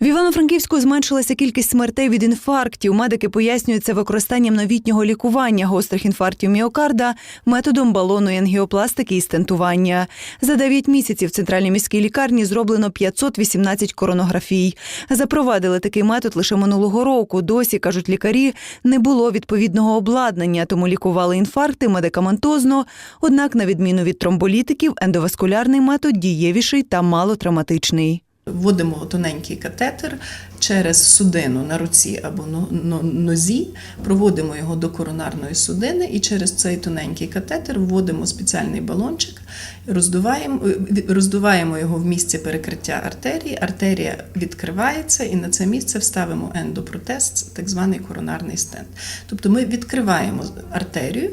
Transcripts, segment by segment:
В Івано-Франківську зменшилася кількість смертей від інфарктів. Медики пояснюють це використанням новітнього лікування гострих інфарктів міокарда методом балонної ангіопластики і стентування. За 9 місяців в центральній міській лікарні зроблено 518 коронографій. Запровадили такий метод лише минулого року. Досі кажуть лікарі, не було відповідного обладнання, тому лікували інфаркти медикаментозно. Однак, на відміну від тромболітиків, ендоваскулярний метод дієвіший та малотравматичний. Вводимо тоненький катетер через судину на руці або но- но- нозі, проводимо його до коронарної судини і через цей тоненький катетер вводимо спеціальний балончик, роздуваємо, е, роздуваємо його в місце перекриття артерії. Артерія відкривається, і на це місце вставимо ендопротез, так званий коронарний стенд. Тобто ми відкриваємо артерію.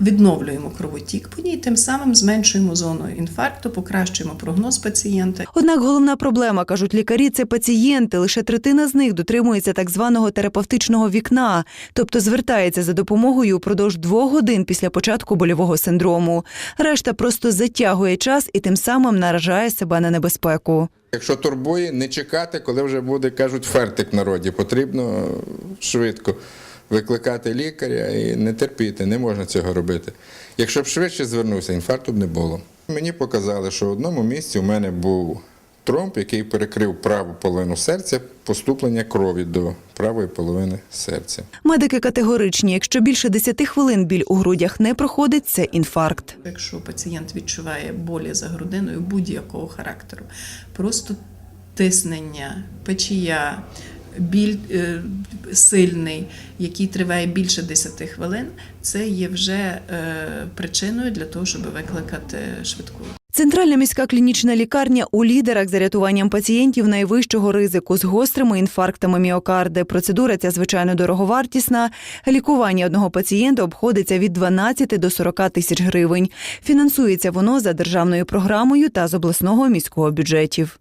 Відновлюємо кровотік по ній, тим самим зменшуємо зону інфаркту, покращуємо прогноз пацієнта Однак головна проблема, кажуть лікарі, це пацієнти. Лише третина з них дотримується так званого терапевтичного вікна, тобто звертається за допомогою упродовж двох годин після початку больового синдрому. Решта просто затягує час і тим самим наражає себе на небезпеку. Якщо турбує, не чекати, коли вже буде, кажуть, фертик в народі. Потрібно швидко викликати лікаря і не терпіти, не можна цього робити. Якщо б швидше звернувся, інфаркту б не було. Мені показали, що в одному місці у мене був тромб, який перекрив праву половину серця, поступлення крові до правої половини серця. Медики категоричні, якщо більше 10 хвилин біль у грудях не проходить, це інфаркт. Якщо пацієнт відчуває болі за грудиною будь-якого характеру, просто тиснення, печія, біль е, сильний, який триває більше 10 хвилин, це є вже е, причиною для того, щоб викликати швидку. Центральна міська клінічна лікарня у лідерах за рятуванням пацієнтів найвищого ризику з гострими інфарктами міокарди. Процедура ця звичайно дороговартісна. Лікування одного пацієнта обходиться від 12 до 40 тисяч гривень. Фінансується воно за державною програмою та з обласного міського бюджетів.